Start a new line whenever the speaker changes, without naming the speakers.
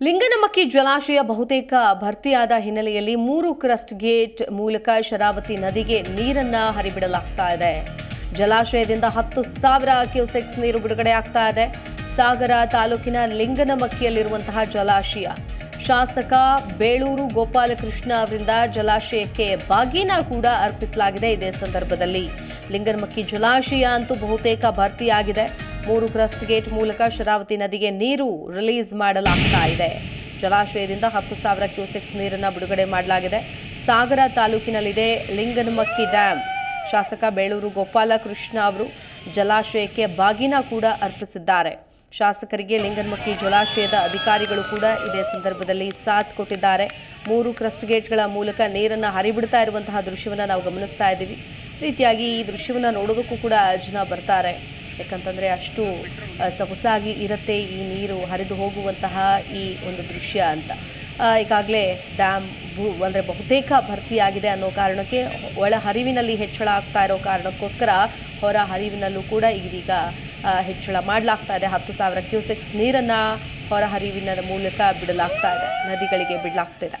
ಲಿಂಗನಮಕ್ಕಿ ಜಲಾಶಯ ಬಹುತೇಕ ಭರ್ತಿಯಾದ ಹಿನ್ನೆಲೆಯಲ್ಲಿ ಮೂರು ಕ್ರಸ್ಟ್ ಗೇಟ್ ಮೂಲಕ ಶರಾವತಿ ನದಿಗೆ ನೀರನ್ನ ಹರಿಬಿಡಲಾಗ್ತಾ ಇದೆ. ಜಲಾಶಯದಿಂದ ಹತ್ತು ಸಾವಿರ ಕ್ಯೂಸೆಕ್ಸ್ ನೀರು ಬಿಡುಗಡೆ ಆಗ್ತಾ ಇದೆ. ಸಾಗರ ತಾಲೂಕಿನ ಲಿಂಗನಮಕ್ಕಿಯಲ್ಲಿರುವಂತಹ ಜಲಾಶಯ. ಶಾಸಕ ಬೇಳೂರು ಗೋಪಾಲಕೃಷ್ಣ ಅವರಿಂದ ಜಲಾಶಯಕ್ಕೆ ಬಾಗಿನ ಕೂಡ ಅರ್ಪಿಸಲಾಗಿದೆ ಇದೇ ಸಂದರ್ಭದಲ್ಲಿ. ಲಿಂಗನಮಕ್ಕಿ ಜಲಾಶಯ ಅಂತೂ ಬಹುತೇಕ ಭರ್ತಿಯಾಗಿದೆ. ಮೂರು ಕ್ರಸ್ಟ್ ಗೇಟ್ ಮೂಲಕ ಶರಾವತಿ ನದಿಗೆ ನೀರು ರಿಲೀಸ್ ಮಾಡಲಾಗ್ತಾ ಇದೆ. ಜಲಾಶಯದಿಂದ ಹತ್ತು ಸಾವಿರ ಕ್ಯೂಸೆಕ್ಸ್ ನೀರನ್ನು ಬಿಡುಗಡೆ ಮಾಡಲಾಗಿದೆ. ಸಾಗರ ತಾಲೂಕಿನಲ್ಲಿದೆ ಲಿಂಗನಮಕ್ಕಿ ಡ್ಯಾಮ್ ಶಾಸಕ ಬೇಳೂರು ಗೋಪಾಲಕೃಷ್ಣ ಅವರು ಜಲಾಶಯಕ್ಕೆ ಬಾಗಿನ ಕೂಡ ಅರ್ಪಿಸಿದ್ದಾರೆ. ಶಾಸಕರಿಗೆ ಲಿಂಗನಮಕ್ಕಿ ಜಲಾಶಯದ ಅಧಿಕಾರಿಗಳು ಕೂಡ ಇದೇ ಸಂದರ್ಭದಲ್ಲಿ ಸಾಥ್ ಕೊಟ್ಟಿದ್ದಾರೆ. ಮೂರು ಕ್ರಸ್ಟ್ ಗೇಟ್ಗಳ ಮೂಲಕ ನೀರನ್ನು ಹರಿಬಿಡ್ತಾ ಇರುವಂತಹ ದೃಶ್ಯವನ್ನು ನಾವು ಗಮನಿಸ್ತಾ ಇದ್ದೀವಿ. ರೀತಿಯಾಗಿ ಈ ದೃಶ್ಯವನ್ನು ನೋಡೋದಕ್ಕೂ ಕೂಡ ಜನ ಬರ್ತಾರೆ. ಯಾಕಂತಂದರೆ ಅಷ್ಟು ಸೊಗಸಾಗಿ ಇರುತ್ತೆ ಈ ನೀರು ಹರಿದು ಹೋಗುವಂತಹ ಈ ಒಂದು ದೃಶ್ಯ ಅಂತ. ಈಗಾಗಲೇ ಡ್ಯಾಮ್ ಭೂ, ಅಂದರೆ ಬಹುತೇಕ ಭರ್ತಿಯಾಗಿದೆ ಅನ್ನೋ ಕಾರಣಕ್ಕೆ ಒಳ ಹರಿವಿನಲ್ಲಿ ಹೆಚ್ಚಳ ಆಗ್ತಾ ಇರೋ ಕಾರಣಕ್ಕೋಸ್ಕರ ಹೊರ ಹರಿವಿನಲ್ಲೂ ಕೂಡ ಇದೀಗ ಹೆಚ್ಚಳ ಮಾಡಲಾಗ್ತಾ ಇದೆ. ಹತ್ತು ಸಾವಿರ ಕ್ಯೂಸೆಕ್ಸ್ ನೀರನ್ನು ಹೊರ ಹರಿವಿನ ಮೂಲಕ ಬಿಡಲಾಗ್ತಾ ಇದೆ. ನದಿಗಳಿಗೆ ಬಿಡಲಾಗ್ತಿದೆ.